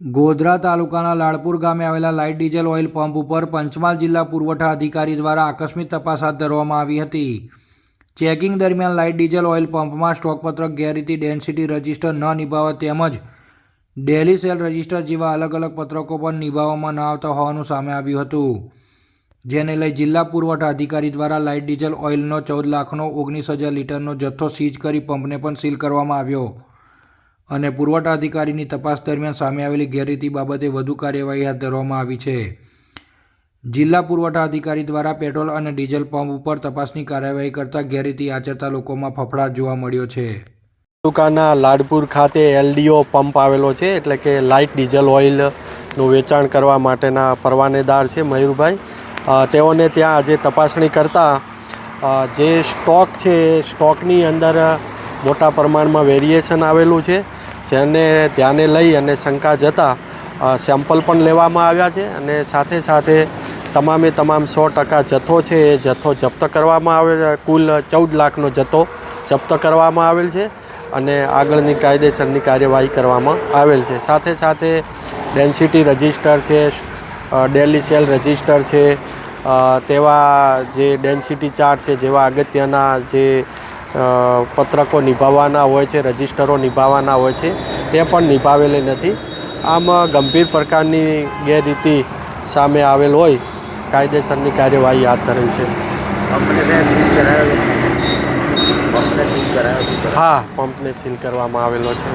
ગોધરા તાલુકાના લાળપુર ગામે આવેલા લાઇટ ડીઝલ ઓઇલ પંપ ઉપર પંચમહાલ જિલ્લા પુરવઠા અધિકારી દ્વારા આકસ્મિક તપાસ હાથ ધરવામાં આવી હતી. ચેકિંગ દરમિયાન લાઇટ ડીઝલ ઓઇલ પંપમાં સ્ટોકપત્રક ગેરરીતિ ડેન્સિટી રજિસ્ટર ન નિભાવવા તેમજ ડેલી સેલ રજિસ્ટર જેવા અલગ અલગ પત્રકો પણ નિભાવવામાં ન આવતા હોવાનું સામે આવ્યું હતું. જેને લઈ જિલ્લા પુરવઠા અધિકારી દ્વારા લાઇટ ડીઝલ ઓઇલનો ચૌદ લાખનો ઓગણીસ હજાર લીટરનો જથ્થો સીઝ કરી પંપને પણ સીલ કરવામાં આવ્યો. અને પુરવઠા અધિકારીની તપાસ દરમિયાન સામે આવેલી ગેરરીતિ બાબતે વધુ કાર્યવાહી હાથ ધરવામાં આવી છે. જિલ્લા પુરવઠા અધિકારી દ્વારા પેટ્રોલ અને ડીઝલ પંપ ઉપર તપાસની કાર્યવાહી કરતા ગેરરીતિ આચરતા લોકોમાં ફફડાટ જોવા મળ્યો છે. તાલુકાના લાડપુર ખાતે એલડીઓ પંપ આવેલો છે, એટલે કે લાઇટ ડીઝલ ઓઇલનું વેચાણ કરવા માટેના પરવાનેદાર છે મયુરભાઈ. તેઓને ત્યાં આજે તપાસણી કરતાં જે સ્ટોક છે એ સ્ટોકની અંદર મોટા પ્રમાણમાં વેરિએશન આવેલું છે. જેને ધ્યાને લઈ અને શંકા જતાં સેમ્પલ પણ લેવામાં આવ્યા છે અને સાથે સાથે તમામે તમામ સો ટકા જથ્થો છે એ જથ્થો જપ્ત કરવામાં આવે, કુલ ચૌદ લાખનો જથ્થો જપ્ત કરવામાં આવેલ છે અને આગળની કાયદેસરની કાર્યવાહી કરવામાં આવેલ છે. સાથે સાથે ડેન્સિટી રજિસ્ટર છે ડેલી સેલ રજિસ્ટર છે તેવા જે ડેન્સિટી ચાર્ટ છે જેવા અગત્યના જે પત્રકો નિભાવવાના હોય છે રજિસ્ટરો નિભાવવાના હોય છે તે પણ નિભાવેલી નથી. આમ ગંભીર પ્રકારની ગેરરીતિ સામે આવેલ હોય કાયદેસરની કાર્યવાહી હાથ ધરેલ છે. હા પંપને સીલ કરવામાં આવેલો છે.